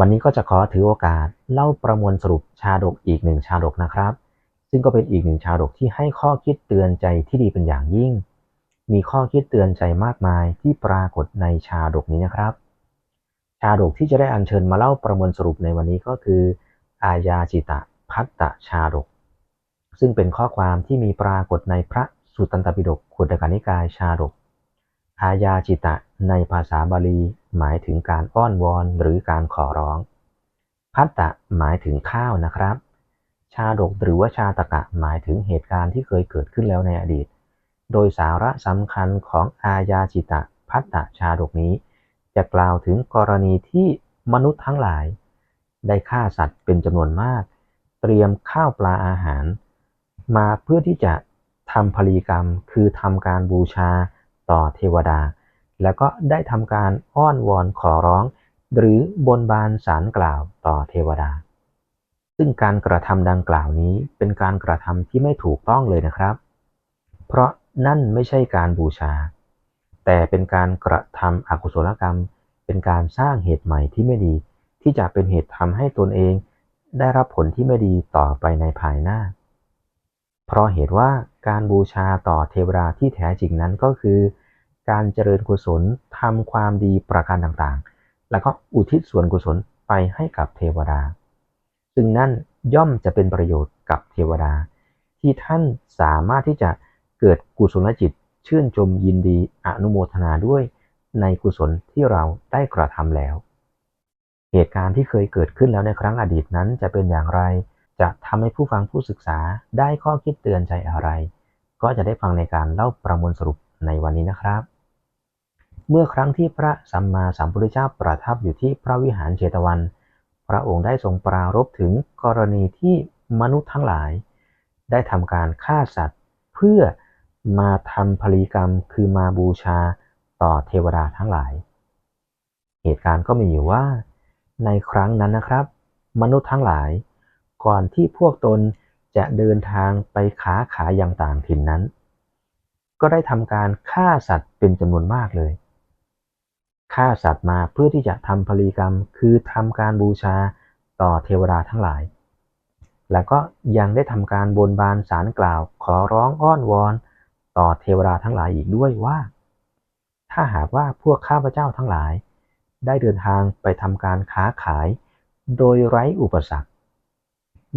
วันนี้ก็จะขอถือโอกาสเล่าประมวลสรุปชาดกอีกหนึ่งชาดกนะครับ ซึ่งก็เป็นอีกหนึ่งชาดกที่ให้ข้อคิดเตือนใจที่ดีเป็นอย่างยิ่ง มีข้อคิดเตือนใจมากมายที่ปรากฏในชาดกนี้นะครับ ชาดกที่จะได้อัญเชิญมาเล่าประมวลสรุปในวันนี้ก็คือ อายาจิตะพัตตชาดก ซึ่งเป็นข้อความที่มีปรากฏในพระสุตตันตปิฎกขุตกานิกายชาดก อายาจิตะ ในภาษาบาลี หมายถึงการอ้อนวอนหรือการขอร้อง พัตตะหมายถึงข้าวนะครับ ชาดกหรือว่าชาตกะหมายถึงเหตุการณ์ที่เคยเกิดขึ้นแล้วในอดีต โดยสาระสำคัญของอายาจิตะ พัตตะชาดกนี้ จะกล่าวถึงกรณีที่มนุษย์ทั้งหลาย ได้ฆ่าสัตว์เป็นจำนวนมาก เตรียมข้าวปลาอาหาร มาเพื่อที่จะทำพลีกรรม คือทำการบูชา ต่อเทวดา แล้วก็ได้ทำการอ้อนวอนขอร้อง หรือบนบานสารกล่าวต่อเทวดา ซึ่งการกระทำดังกล่าวนี้เป็นการกระทำที่ไม่ถูกต้องเลยนะครับ เพราะนั่นไม่ใช่การบูชา แต่เป็นการกระทำอกุศลกรรม เป็นการสร้างเหตุใหม่ที่ไม่ดี ที่จะเป็นเหตุทำให้ตนเอง ได้รับผลที่ไม่ดีต่อไปในภายหน้า เพราะเหตุว่า การบูชาต่อเทวดาที่แท้จริงนั้นก็คือ การเจริญกุศลทำความดีประการต่างๆ แล้วก็อุทิศส่วนกุศลไปให้กับเทวดา ซึ่งนั่นย่อมจะเป็นประโยชน์กับเทวดา ที่ท่านสามารถที่จะเกิดกุศลจิตชื่นชมยินดีอนุโมทนาด้วยในกุศลที่เราได้กระทำแล้ว เหตุการณ์ที่เคยเกิดขึ้นแล้วในครั้งอดีตนั้นจะเป็นอย่างไร จะทำให้ผู้ฟังผู้ศึกษาได้ข้อคิดเตือนใจอะไร ก็จะได้ฟังในการเล่าประมวลสรุปในวันนี้นะครับ เมื่อครั้งที่พระสัมมาสัมพุทธเจ้าประทับอยู่ที่พระวิหารเจตวัน พระองค์ได้ทรงปรารภถึงกรณีที่มนุษย์ทั้งหลาย ได้ทำการฆ่าสัตว์ เพื่อมาทำพลีกรรมคือมาบูชาต่อเทวดาทั้งหลาย เหตุการณ์ก็มีอยู่ว่า ในครั้งนั้นนะครับ มนุษย์ทั้งหลาย ก่อนที่พวกตน จะเดินทางไปค้าขายอย่างต่างถิ่นนั้น ก็ได้ทำการฆ่าสัตว์เป็นจำนวนมากเลยฆ่าสัตว์มาเพื่อที่จะทำพลีกรรม คือทำการบูชาต่อเทวดาทั้งหลาย แล้วก็ยังได้ทำการบนบานสารกล่าว ขอร้องอ้อนวอน ต่อเทวดาทั้งหลายอีกด้วยว่า ถ้าหากว่าพวกข้าพเจ้าทั้งหลาย ได้เดินทางไปทำการค้าขาย โดยไร้อุปสรรค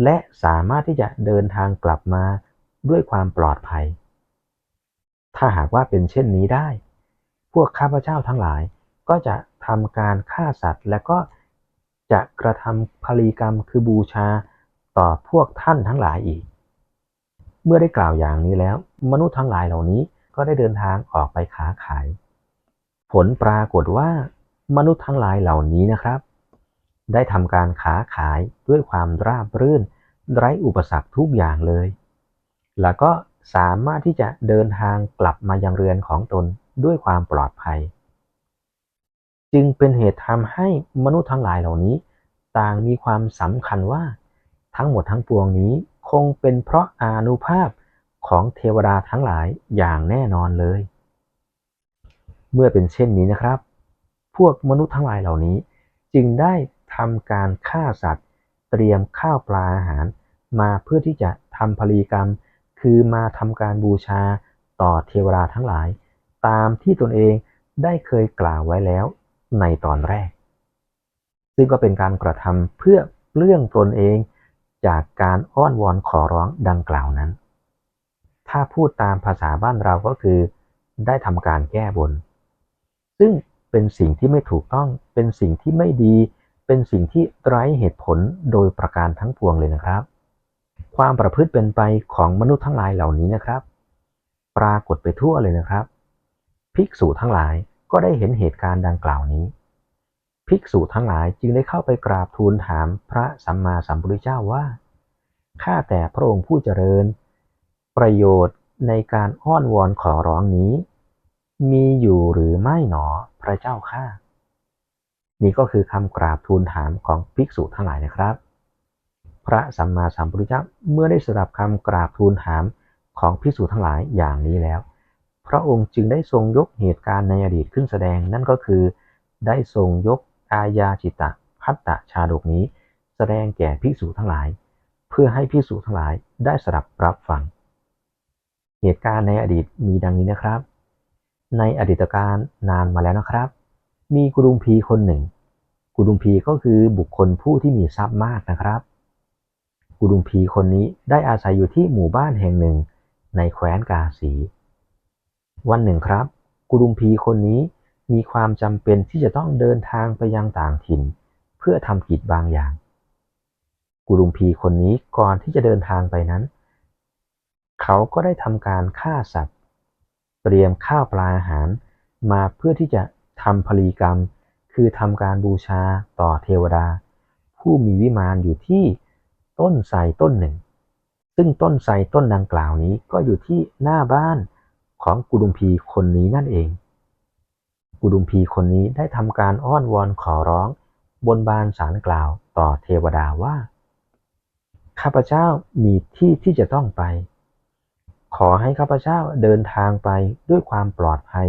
และสามารถที่จะเดินทางกลับมาด้วยความปลอดภัย ถ้าหากว่าเป็นเช่นนี้ได้ พวกข้าพเจ้าทั้งหลายก็จะทำการฆ่าสัตว์ และก็จะกระทำพลีกรรมคือบูชาต่อพวกท่านทั้งหลายอีก เมื่อได้กล่าวอย่างนี้แล้ว มนุษย์ทั้งหลายเหล่านี้ก็ได้เดินทางออกไปค้าขาย ผลปรากฏว่ามนุษย์ทั้งหลายเหล่านี้นะครับ ได้ทำการค้าขายด้วยความราบรื่น ไร้อุปสรรคทุกอย่างเลย แล้วก็สามารถที่จะเดินทางกลับมายังเรือนของตนด้วยความปลอดภัย จึงเป็นเหตุทำให้มนุษย์ทั้งหลายเหล่านี้ ต่างมีความสำคัญว่า ทั้งหมดทั้งปวงนี้คงเป็นเพราะอานุภาพของเทวดาทั้งหลายอย่างแน่นอนเลย เมื่อเป็นเช่นนี้นะครับ พวกมนุษย์ทั้งหลายเหล่านี้ จึงได้ ทำการฆ่าสัตว์ เตรียมข้าวปลาอาหาร มาเพื่อที่จะทำพลีกรรม คือมาทำการบูชาต่อเทวดาทั้งหลาย ตามที่ตนเองได้เคยกล่าวไว้แล้วในตอนแรก ซึ่งก็เป็นการกระทำเพื่อเลื่องตนเองจากการอ้อนวอนขอร้องดังกล่าวนั้น ถ้าพูดตามภาษาบ้านเราก็คือ ได้ทำการแก้บน ซึ่งเป็นสิ่งที่ไม่ถูกต้อง เป็นสิ่งที่ไม่ดี เป็นสิ่งที่ไร้เหตุผลโดยประการทั้งปวงเลยนะครับ ความประพฤติเป็นไปของมนุษย์ทั้งหลายเหล่านี้นะครับ ปรากฏไปทั่วเลยนะครับ ภิกษุทั้งหลายก็ได้เห็นเหตุการณ์ดังกล่าวนี้ ภิกษุทั้งหลายจึงได้เข้าไปกราบทูลถามพระสัมมาสัมพุทธเจ้าว่า ข้าแต่พระองค์ผู้เจริญ ประโยชน์ในการอ้อนวอนขอร้องนี้ มีอยู่หรือไม่หนอพระเจ้าข้า นี่ก็คือคำกราบทูลถามของภิกษุทั้งหลายนะครับ พระสัมมาสัมพุทธเจ้าเมื่อได้สดับคำกราบทูลถามของภิกษุทั้งหลายอย่างนี้แล้ว พระองค์จึงได้ทรงยกเหตุการณ์ในอดีตขึ้นแสดง นั่นก็คือ ได้ทรงยกอายาจิตะพัพัตตชาดกนี้ แสดงแก่ภิกษุทั้งหลาย เพื่อให้ภิกษุทั้งหลายได้สดับรับฟัง เหตุการณ์ในอดีตมีดังนี้นะครับ ในอดีตการนานมาแล้วนะครับ มีกุดุมพีคนหนึ่ง กุดุมพีก็คือบุคคลผู้ที่มีทรัพย์มากนะครับ กุดุมพีคนนี้ได้อาศัยอยู่ที่หมู่บ้านแห่งหนึ่งในแคว้นกาสี วันหนึ่งครับ กุดุมพีคนนี้มีความจำเป็นที่จะต้องเดินทางไปยังต่างถิ่น เพื่อทำกิจบางอย่าง กุดุมพีคนนี้ก่อนที่จะเดินทางไปนั้น เขาก็ได้ทำการฆ่าสัตว์ เตรียมข้าวปลาอาหารมาเพื่อที่จะ ทำพลีกรรม คือทำการบูชาต่อเทวดา ผู้มีวิมานอยู่ที่ต้นไทรต้นหนึ่ง ซึ่งต้นไทรต้นดังกล่าวนี้ก็อยู่ที่หน้าบ้านของกุดุมพีคนนี้นั่นเอง กุดุมพีคนนี้ได้ทำการอ้อนวอนขอร้องบนบานสารกล่าวต่อเทวดาว่า ข้าพเจ้ามีที่ที่จะต้องไป ขอให้ข้าพเจ้าเดินทางไปด้วยความปลอดภัย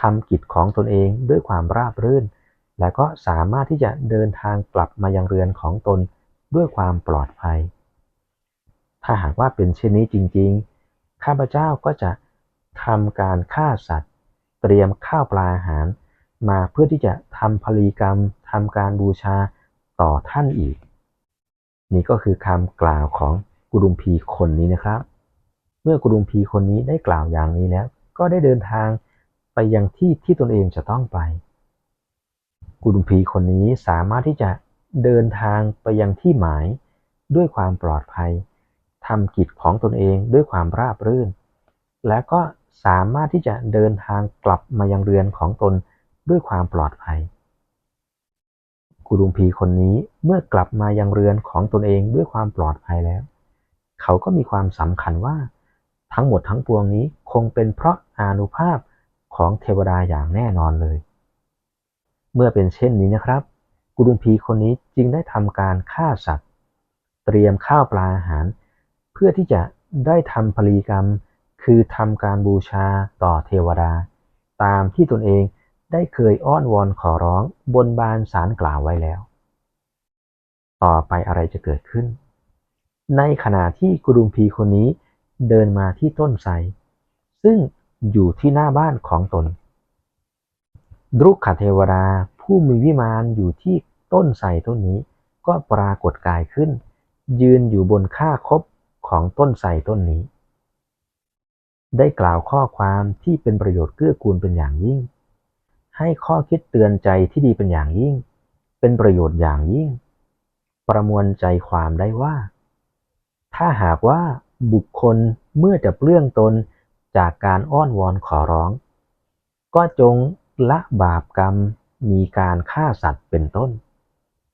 ทำกิจของตนเองด้วยความราบรื่น และก็สามารถที่จะเดินทางกลับมายังเรือนของตนด้วยความปลอดภัย ถ้าหากว่าเป็นเช่นนี้จริงๆ ข้าพเจ้าก็จะทำการฆ่าสัตว์ เตรียมข้าวปลาอาหาร มาเพื่อที่จะทำพลีกรรมทำการบูชาต่อท่านอีก นี่ก็คือคำกล่าวของกุดุมพีคนนี้นะครับ เมื่อกุดุมพีคนนี้ได้กล่าวอย่างนี้แล้ว ก็ได้เดินทาง ไปยังที่ที่ตนเองจะต้องไป กุดุมพีคนนี้สามารถที่จะเดินทางไปยังที่หมายด้วยความปลอดภัยทำกิจของตนเองด้วยความราบรื่น และก็สามารถที่จะเดินทางกลับมายังเรือนของตนด้วยความปลอดภัย กุดุมพีคนนี้เมื่อกลับมายังเรือนของตนเองด้วยความปลอดภัยแล้ว เขาก็มีความสำคัญว่า ทั้งหมดทั้งปวงนี้คงเป็นเพราะอานุภาพ ของเทวดาอย่างแน่นอนเลย เมื่อเป็นเช่นนี้นะครับ กุดุมพีคนนี้จึงได้ทำการฆ่าสัตว์ เตรียมข้าวปลาอาหาร เพื่อที่จะได้ทำพลีกรรม คือทำการบูชาต่อเทวดา ตามที่ตนเองได้เคยอ้อนวอนขอร้องบนบานสารกล่าวไว้แล้ว ต่อไปอะไรจะเกิดขึ้น ในขณะที่กุดุมพีคนนี้เดินมาที่ต้นไทรซึ่ง อยู่ที่หน้าบ้านของตน รุกขเทวดาผู้มีวิมานอยู่ที่ต้นไทรต้นนี้ ก็ปรากฏกายขึ้น ยืนอยู่บนข้าคบของต้นไทรต้นนี้ ได้กล่าวข้อความที่เป็นประโยชน์เกื้อกูลเป็นอย่างยิ่ง ให้ข้อคิดเตือนใจที่ดีเป็นอย่างยิ่ง เป็นประโยชน์อย่างยิ่ง ประมวลใจความได้ว่า ถ้าหากว่าบุคคลเมื่อจะเปลื้องตน จากการอ้อนวอนขอร้อง ก็จงละบาปกรรมมีการฆ่าสัตว์เป็นต้น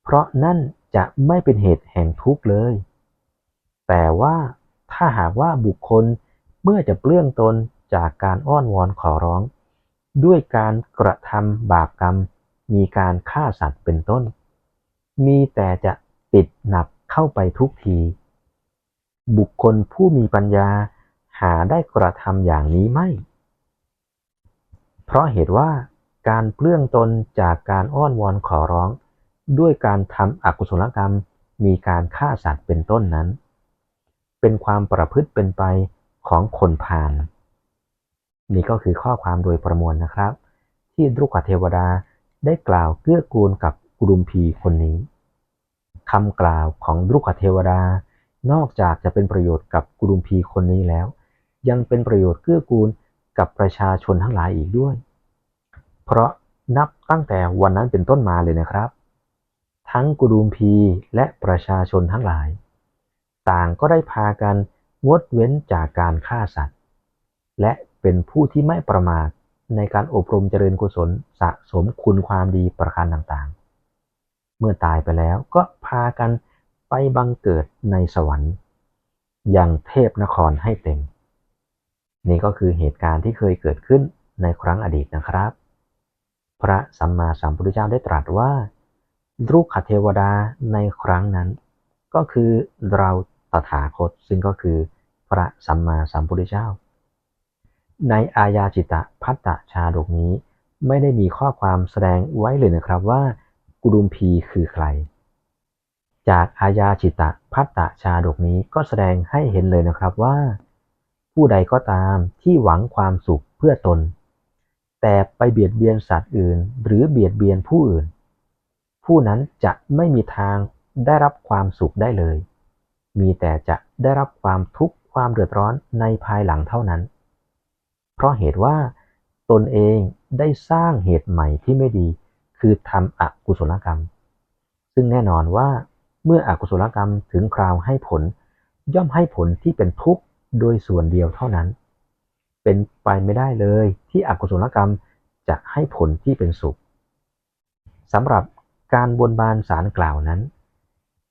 เพราะนั่นจะไม่เป็นเหตุแห่งทุกข์เลย แต่ว่าถ้าหากว่าบุคคลเมื่อจะเปลื้องตนจากการอ้อนวอนขอร้อง ด้วยการกระทำบาปกรรม มีการฆ่าสัตว์เป็นต้น มีแต่จะติดหนักเข้าไปทุกที บุคคลผู้มีปัญญาาได้กระทำอย่างนี้ไม่ เพราะเหตุว่าการเปลื้องตนจากการอ้อนวอนขอร้อง ด้วยการทำอกุศลกรรมมีการฆ่าสัตว์เป็นต้นนั้น เป็นความประพฤติเป็นไปของคนพาลนี่ก็คือข้อความโดยประมวลนะครับ ที่ดรุกเทวดาได้กล่าวเกื้อกูลกับกุรุมพีคนนี้คำกล่าวของดรุกเทวดา นอกจากจะเป็นประโยชน์กับกุรุมพีคนนี้แล้ว ยังเป็นประโยชน์เกื้อกูลกับประชาชนทั้งหลายอีกด้วย เพราะนับตั้งแต่วันนั้นเป็นต้นมาเลยนะครับ ทั้งกุรุมพีและประชาชนทั้งหลาย ต่างก็ได้พากันงดเว้นจากการฆ่าสัตว์ และเป็นผู้ที่ไม่ประมาทในการอบรมเจริญกุศลสะสมคุณความดีประการต่างๆ เมื่อตายไปแล้วก็พากันไปบังเกิดในสวรรค์ อยังเทพนครให้เต็ม นี่ก็คือเหตุการณ์ที่เคยเกิดขึ้นในครั้งอดีตนะครับ พระสัมมาสัมพุทธเจ้าได้ตรัสว่าลูกขเทวดาในครั้งนั้น ก็คือเราตถาคตซึ่งก็คือพระสัมมาสัมพุทธเจ้า ในอายาจิตะพัตตชาดกนี้ ไม่ได้มีข้อความแสดงไว้เลยนะครับว่ากุดุมพีคือใคร จากอาญาจิตตพัตตชาดกนี้ก็แสดงให้เห็นเลยนะครับว่า ผู้ใดก็ตามที่หวังความสุขเพื่อตน แต่ไปเบียดเบียนสัตว์อื่น หรือเบียดเบียนผู้อื่น ผู้นั้นจะไม่มีทางได้รับความสุขได้เลย มีแต่จะได้รับความทุกข์ความเดือดร้อนในภายหลังเท่านั้น เพราะเหตุว่า ตนเองได้สร้างเหตุใหม่ที่ไม่ดี คือทำอกุศลกรรม ซึ่งแน่นอนว่าเมื่ออกุศลกรรมถึงคราวให้ผล ย่อมให้ผลที่เป็นทุกข์ โดยส่วนเดียวเท่านั้น เป็นไปไม่ได้เลยที่อกุศลกรรมจะให้ผลที่เป็นสุขสำหรับการบนบานสารกล่าวนั้น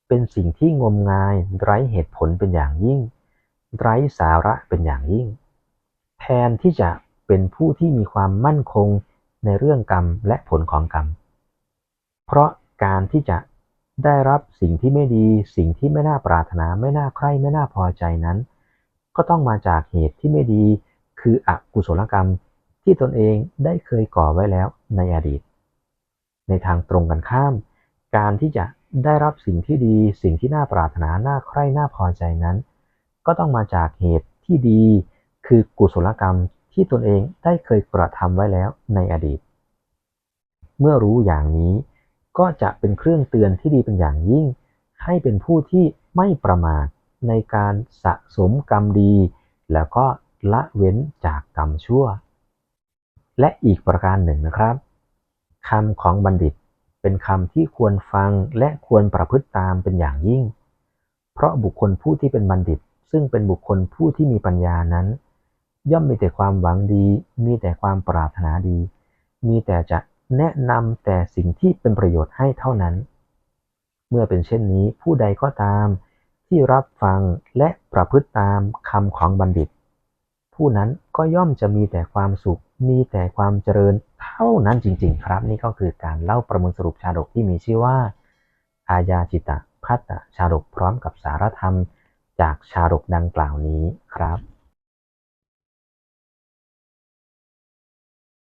เป็นสิ่งที่งมงายไร้เหตุผลเป็นอย่างยิ่ง ไร้สาระเป็นอย่างยิ่ง แทนที่จะเป็นผู้ที่มีความมั่นคงในเรื่องกรรมและผลของกรรม เพราะการที่จะได้รับสิ่งที่ไม่ดี สิ่งที่ไม่น่าปรารถนาไม่น่าใคร่ไม่น่าพอใจนั้น ก็ต้องมาจากเหตุที่ไม่ดี คืออกุศลกรรมที่ตนเองได้เคยก่อไว้แล้วในอดีต ในทางตรงกันข้าม การที่จะได้รับสิ่งที่ดี สิ่งที่น่าปรารถนา น่าใคร่ น่าพอใจนั้น ก็ต้องมาจากเหตุที่ดี คือกุศลกรรมที่ตนเองได้เคยกระทำไว้แล้วในอดีต เมื่อรู้อย่างนี้ก็จะเป็นเครื่องเตือนที่ดีเป็นอย่างยิ่ง ให้เป็นผู้ที่ไม่ประมาท ในการสะสมกรรมดี แล้วก็ละเว้นจากกรรมชั่ว และอีกประการหนึ่งนะครับคำของบัณฑิตเป็นคำที่ควรฟังและควรประพฤติตามเป็นอย่างยิ่ง เพราะบุคคลผู้ที่เป็นบัณฑิต ซึ่งเป็นบุคคลผู้ที่มีปัญญานั้น ย่อมมีแต่ความหวังดี มีแต่ความปรารถนาดี มีแต่จะแนะนำแต่สิ่งที่เป็นประโยชน์ให้เท่านั้น เมื่อเป็นเช่นนี้ผู้ใดก็ตาม ที่รับฟังและประพฤติตามคำของบัณฑิต ผู้นั้นก็ย่อมจะมีแต่ความสุข มีแต่ความเจริญเท่านั้นจริง ๆ ครับ นี่ก็คือการเล่าประมวลสรุปชาดกที่มีชื่อว่า อาญาจิตะพัตตชาดกพร้อมกับสารธรรม จากชาดกดังกล่าวนี้ครับ